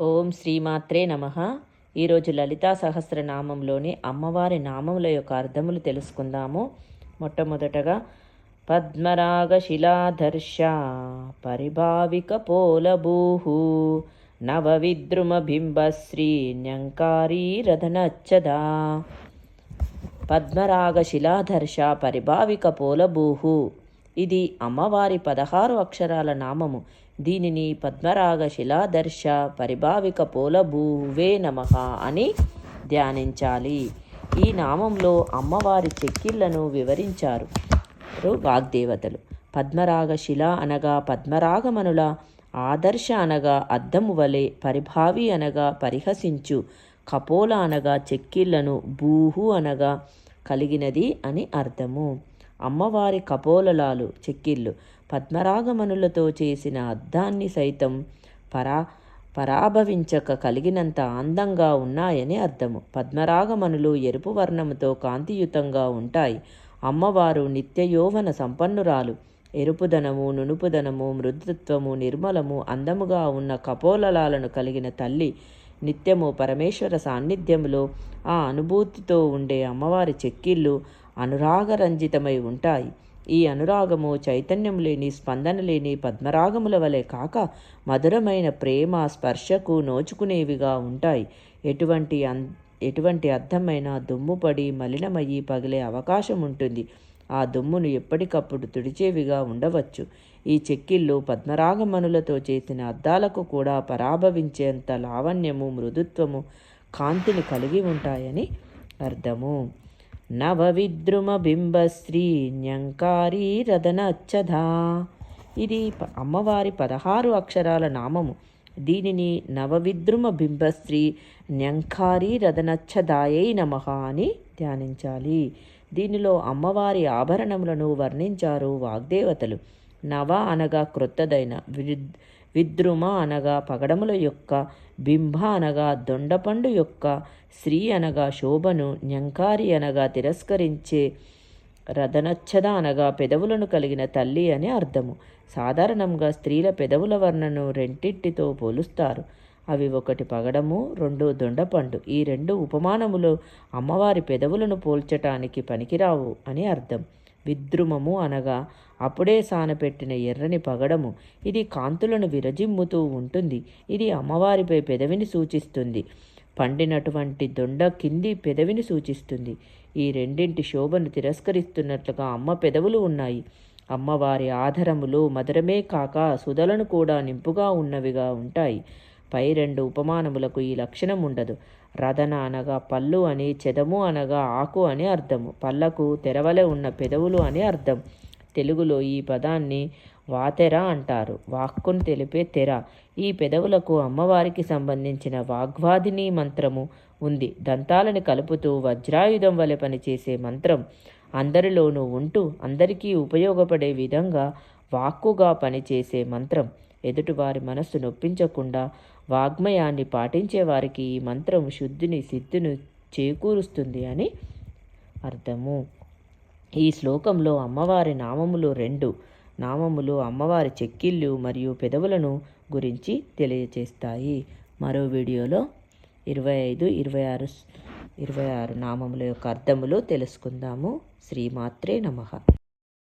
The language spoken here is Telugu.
ఓం శ్రీమాత్రే నమ. ఈరోజు లలితా సహస్రనామంలోని అమ్మవారి నామముల యొక్క అర్థములు తెలుసుకుందాము. మొట్టమొదటగా పద్మరాగ శిలాధర్ష పరిభావిక పోలభూహు నవ బింబశ్రీ న్యంకారీ రథనచ్చదా. పద్మరాగ శిలాధర్ష పరిభావిక పోలభూహు ఇది అమ్మవారి పదహారు అక్షరాల నామము. దీనిని పద్మరాగ శిలాదర్శ పరిభావిక పోలభూవే నమ అని ధ్యానించాలి. ఈ నామంలో అమ్మవారి చెక్కిళ్ళను వివరించారు వాగ్దేవతలు. పద్మరాగ శిల అనగా పద్మరాగమనుల ఆదర్శ అనగా అద్దము వలె పరిభావి అనగా పరిహసించు కపోల అనగా చెక్కిళ్ళను భూహు అనగా కలిగినది అని అర్థము. అమ్మవారి కపోలలాలు చెక్కిళ్ళు పద్మరాగమనులతో చేసిన అద్దాన్ని సైతం పరా పరాభవించక కలిగినంత అందంగా ఉన్నాయని అర్థము. పద్మరాగమనులు ఎరుపు వర్ణముతో కాంతియుతంగా ఉంటాయి. అమ్మవారు నిత్యయోవన సంపన్నురాలు. ఎరుపుదనము నునుపుదనము మృదుత్వము నిర్మలము అందముగా ఉన్న కపోలలాలను కలిగిన తల్లి నిత్యము పరమేశ్వర సాన్నిధ్యములో ఆ అనుభూతితో ఉండే అమ్మవారి చెక్కిళ్ళు అనురాగరంజితమై ఉంటాయి. ఈ అనురాగము చైతన్యం లేని స్పందన లేని పద్మరాగముల వలె కాక మధురమైన ప్రేమ స్పర్శకు నోచుకునేవిగా ఉంటాయి. ఎటువంటి అన్ ఎటువంటి అర్థమైన దుమ్ముపడి మలినమయ్యి పగిలే అవకాశం ఉంటుంది. ఆ దుమ్మును ఎప్పటికప్పుడు తుడిచేవిగా ఉండవచ్చు. ఈ చెక్కిళ్ళు పద్మరాగమనులతో చేసిన అద్దాలకు కూడా పరాభవించేంత లావణ్యము మృదుత్వము కాంతిని కలిగి ఉంటాయని అర్థము. నవవిద్రుమబింబశ్రీ న్యంకారీ రదనచ్చధా ఇది అమ్మవారి పదహారు అక్షరాల నామము. దీనిని నవవిద్రుమ బింబశ్రీ న్యంకారీ రదనచ్చదాయై నమ అని ధ్యానించాలి. దీనిలో అమ్మవారి ఆభరణములను వర్ణించారు వాగ్దేవతలు. నవ అనగా క్రొత్తదైన విద్రుమ అనగా పగడముల యొక్క బింబ అనగా దొండపండు యొక్క శ్రీ అనగా శోభను న్యంకారి అనగా తిరస్కరించే రథనచ్చద అనగా పెదవులను కలిగిన తల్లి అని అర్థము. సాధారణంగా స్త్రీల పెదవుల వర్ణను రెంటింటితో పోలుస్తారు. అవి ఒకటి పగడము రెండు దొండపండు. ఈ రెండు ఉపమానములు అమ్మవారి పెదవులను పోల్చటానికి పనికిరావు అని అర్థం. విద్రుమము అనగా అప్పుడే సానపెట్టిన ఎర్రని పగడము. ఇది కాంతులను విరజిమ్ముతూ ఉంటుంది. ఇది అమ్మవారిపై పెదవిని సూచిస్తుంది. పండినటువంటి దొండ కింది పెదవిని సూచిస్తుంది. ఈ రెండింటి శోభను తిరస్కరిస్తున్నట్లుగా అమ్మ పెదవులు ఉన్నాయి. అమ్మవారి ఆధారములు మధురమే కాక సుధలను కూడా నింపుగా ఉన్నవిగా ఉంటాయి. పై రెండు ఉపమానములకు ఈ లక్షణం ఉండదు. రదన అనగా పళ్ళు అని చెదము అనగా ఆకు అని అర్థము. పళ్ళకు తెరవలే ఉన్న పెదవులు అని అర్థం. తెలుగులో ఈ పదాన్ని వాతెర అంటారు. వాక్కును తెలిపే తెర. ఈ పెదవులకు అమ్మవారికి సంబంధించిన వాగ్వాదిని మంత్రము ఉంది. దంతాలను కలుపుతూ వజ్రాయుధం వలె పనిచేసే మంత్రం. అందరిలోనూ ఉంటూ అందరికీ ఉపయోగపడే విధంగా వాక్కుగా పనిచేసే మంత్రం. ఎదుటివారి మనస్సు నొప్పించకుండా వాగ్మయాన్ని పాటించే వారికి ఈ మంత్రం శుద్ధిని సిద్ధిని చేకూరుస్తుంది అని అర్థము. ఈ శ్లోకంలో అమ్మవారి నామములు రెండు నామములు అమ్మవారి చెక్కిళ్ళు మరియు పెదవులను గురించి తెలియజేస్తాయి మరో వీడియోలో ఇరవై ఐదు ఇరవై ఆరు ఇరవై ఆరు నామముల యొక్క అర్థములు తెలుసుకుందాము. శ్రీమాత్రే నమ.